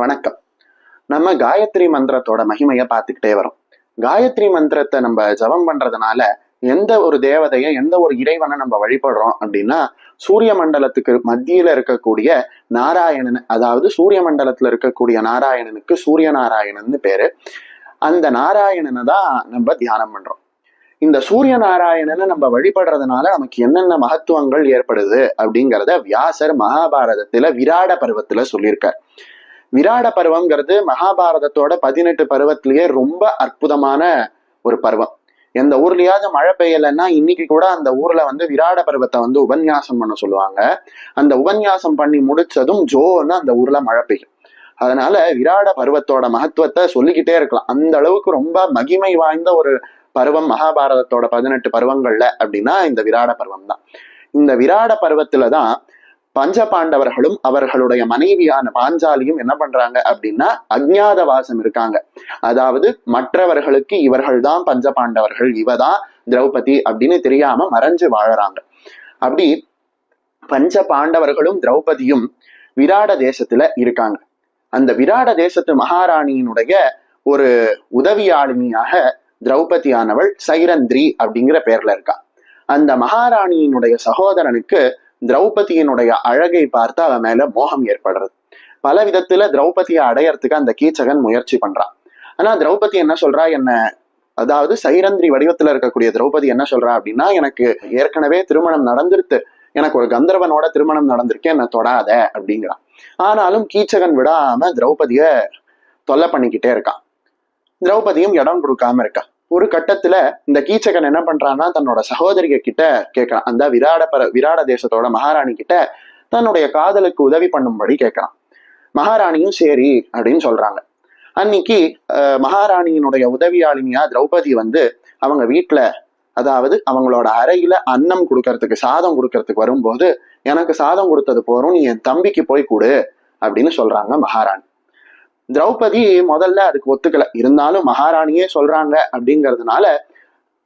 வணக்கம். நம்ம காயத்ரி மந்திரத்தோட மகிமையை பார்த்துக்கிட்டே வரோம். காயத்ரி மந்திரத்தை நம்ம ஜபம் பண்றதுனால எந்த ஒரு தேவதையை எந்த ஒரு இறைவனை நம்ம வழிபடுறோம் அப்படின்னா சூரிய மண்டலத்துக்கு மத்தியில இருக்கக்கூடிய நாராயணன் அதாவது சூரிய மண்டலத்துல இருக்கக்கூடிய நாராயணனுக்கு சூரிய நாராயணன்னு பேரு. அந்த நாராயணனை தான் நம்ம தியானம் பண்றோம். இந்த சூரிய நாராயணனை நம்ம வழிபடுறதுனால நமக்கு என்னென்ன மகத்துவங்கள் ஏற்படுது அப்படிங்கிறத வியாசர் மகாபாரதத்துல விராட பருவத்துல சொல்லியிருக்கார். விராட பருவம்ங்கிறது மகாபாரதத்தோட பதினெட்டு பருவத்திலேயே ரொம்ப அற்புதமான ஒரு பருவம். எந்த ஊர்லயாவது மழை பெய்யலைன்னா இன்னைக்கு கூட அந்த ஊர்ல வந்து விராட பருவத்தை வந்து உபன்யாசம் பண்ண சொல்லுவாங்க. அந்த உபன்யாசம் பண்ணி முடிச்சதும் ஜோன்னு அந்த ஊர்ல மழை பெய்யும். அதனால விராட பருவத்தோட மகத்துவத்தை சொல்லிக்கிட்டே இருக்கலாம். அந்த அளவுக்கு ரொம்ப மகிமை வாய்ந்த ஒரு பருவம் மகாபாரதத்தோட பதினெட்டு பருவங்கள்ல அப்படின்னா இந்த விராட பருவம் தான் இந்த விராட பருவத்துல தான் பஞ்ச பாண்டவர்களும் அவர்களுடைய மனைவியான பாஞ்சாலியும் என்ன பண்றாங்க அப்படின்னா அஜ்ஞாத வாசம் இருக்காங்க. அதாவது மற்றவர்களுக்கு இவர்கள் தான் பஞ்ச பாண்டவர்கள் இவ தான் திரௌபதி அப்படின்னு தெரியாம மறைஞ்சு வாழறாங்க. அப்படி பஞ்ச பாண்டவர்களும் திரௌபதியும் விராட தேசத்துல இருக்காங்க. அந்த விராட தேசத்து மகாராணியினுடைய ஒரு உதவியாளினியாக திரௌபதியானவள் சைரந்திரி அப்படிங்கிற பேர்ல இருக்கா. அந்த மகாராணியினுடைய சகோதரனுக்கு திரௌபதியினுடைய அழகை பார்த்து அவன் மேல மோகம் ஏற்படுறது. பல விதத்துல திரௌபதியை அடையறதுக்கு அந்த கீச்சகன் முயற்சி பண்றான். ஆனா திரௌபதி என்ன சொல்றா? என்ன அதாவது சைரந்திரி வடிவத்துல இருக்கக்கூடிய திரௌபதி என்ன சொல்றா அப்படின்னா எனக்கு ஏற்கனவே திருமணம் நடந்துருத்து. எனக்கு ஒரு கந்தர்வனோட திருமணம் நடந்திருக்கு என்ன தொடாத அப்படிங்கிறான். ஆனாலும் கீச்சகன் விடாம திரௌபதிய தொல்லை பண்ணிக்கிட்டே இருக்கான். திரௌபதியும் இடம் கொடுக்காம இருக்கா? ஒரு கட்டத்துல இந்த கீச்சகன் என்ன பண்றான்னா தன்னோட சகோதரிய கிட்ட கேட்கறான். அந்த விராட பர விராட தேசத்தோட மகாராணி கிட்ட தன்னுடைய காதலுக்கு உதவி பண்ணும்படி கேட்கறான். மகாராணியும் சரி அப்படின்னு சொல்றாங்க. அன்னைக்கு மகாராணியினுடைய உதவியாளினியா திரௌபதி வந்து அவங்க வீட்டுல அதாவது அவங்களோட அறையில அன்னம் கொடுக்கறதுக்கு சாதம் கொடுக்கறதுக்கு வரும்போது எனக்கு சாதம் கொடுத்தது போறோம் நீ என் தம்பிக்கு போய் கொடு அப்படின்னு சொல்றாங்க மகாராணி. திரௌபதி முதல்ல அதுக்கு ஒத்துக்கல. இருந்தாலும் மகாராணியே சொல்றாங்க அப்படிங்கிறதுனால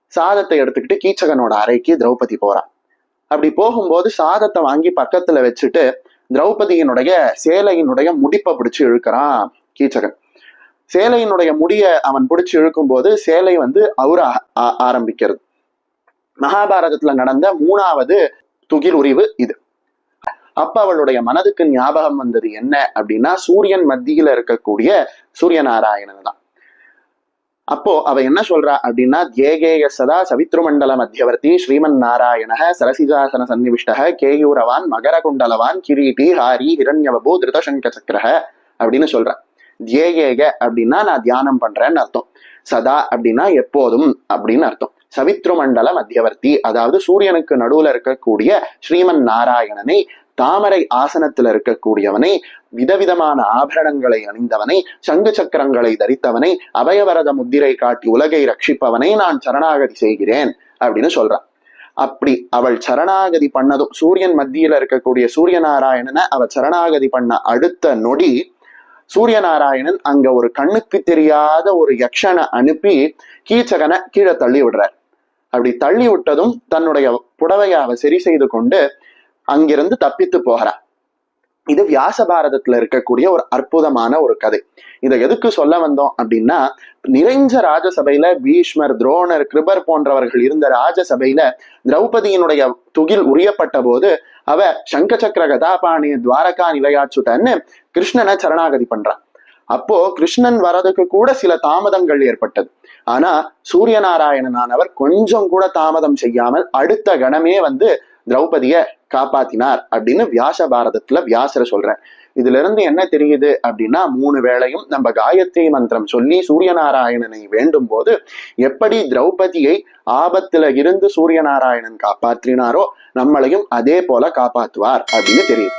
சாதத்தை எடுத்துக்கிட்டு கீச்சகனோட அறைக்கு திரௌபதி போறான். அப்படி போகும்போது சாதத்தை வாங்கி பக்கத்துல வச்சுட்டு திரௌபதியினுடைய சேலையினுடைய முடிப்பை பிடிச்சு இழுக்கிறான் கீச்சகன். சேலையினுடைய முடிய அவன் பிடிச்சு இழுக்கும் போது சேலை வந்து அவுர ஆ- ஆரம்பிக்கிறது. மகாபாரதத்துல நடந்த மூணாவது துகில் உரிவு இது. அப்ப அவளுடைய மனதுக்கு ஞாபகம் வந்தது என்ன அப்படின்னா சூரியன் மத்தியில இருக்கக்கூடிய சூரிய நாராயணன் தான் அப்போ அவ என்ன சொல்றா அப்படின்னா தேகேய சதா சவித்ருமண்டல மத்தியவர்த்தி ஸ்ரீமன் நாராயண சரசிஜாசன சன்னிவிஷ்டக கேயூரவான் மகர குண்டலவான் கிரீட்டி ஹாரி ஹிரண்யவபு திருதசங்க சக்கரக அப்படின்னு சொல்ற. தியேகேக அப்படின்னா நான் தியானம் பண்றேன்னு அர்த்தம். சதா அப்படின்னா எப்போதும் அப்படின்னு அர்த்தம். சவித்ருமண்டல மத்தியவர்த்தி அதாவது சூரியனுக்கு நடுவுல இருக்கக்கூடிய ஸ்ரீமன் நாராயணனை தாமரை ஆசனத்துல இருக்கக்கூடியவனை விதவிதமான ஆபரணங்களை அணிந்தவனை சங்கு சக்கரங்களை தரித்தவனை அபயவரத முத்திரை காட்டி உலகை ரட்சிப்பவனை நான் சரணாகதி செய்கிறேன் அப்படின்னு சொல்றான். அப்படி அவள் சரணாகதி பண்ணதும் சூரியன் மத்தியில இருக்கக்கூடிய சூரிய நாராயணனை அவள் சரணாகதி பண்ண அடுத்த நொடி சூரிய நாராயணன் அங்க ஒரு கண்ணுக்கு தெரியாத ஒரு யக்ஷனை அனுப்பி கீச்சகனை கீழே தள்ளி விடுறார். அப்படி தள்ளி விட்டதும் தன்னுடைய புடவையை அவ சரி செய்து கொண்டு அங்கிருந்து தப்பித்து போகிறா இது வியாச பாரதத்துல இருக்கக்கூடிய ஒரு அற்புதமான ஒரு கதை. இதை எதுக்கு சொல்ல வந்தோம் அப்படின்னா நிறைஞ்ச ராஜசபையில பீஷ்மர் துரோணர் கிருபர் போன்றவர்கள் இருந்த ராஜசபையில திரௌபதியினுடைய துகில் உரியப்பட்ட போது அவ சங்க சக்கர கதாபாணி துவாரகா நிலையாச்சுட்டன்னு கிருஷ்ணனை சரணாகதி பண்றான். அப்போ கிருஷ்ணன் வரதுக்கு கூட சில தாமதங்கள் ஏற்பட்டது. ஆனா சூரிய நாராயணனானவர் கொஞ்சம் கூட தாமதம் செய்யாமல் அடுத்த கணமே வந்து திரௌபதிய காப்பாத்தினார் அப்படின்னு வியாச பாரதத்துல வியாசரை சொல்றேன். இதுல இருந்து என்ன தெரியுது அப்படின்னா மூணு வேளையும் நம்ம காயத்ரி மந்திரம் சொல்லி சூரிய நாராயணனை வேண்டும் போது எப்படி திரௌபதியை ஆபத்துல இருந்து சூரிய நாராயணன் காப்பாற்றினாரோ நம்மளையும் அதே போல காப்பாத்துவார் அப்படின்னு தெரியுது.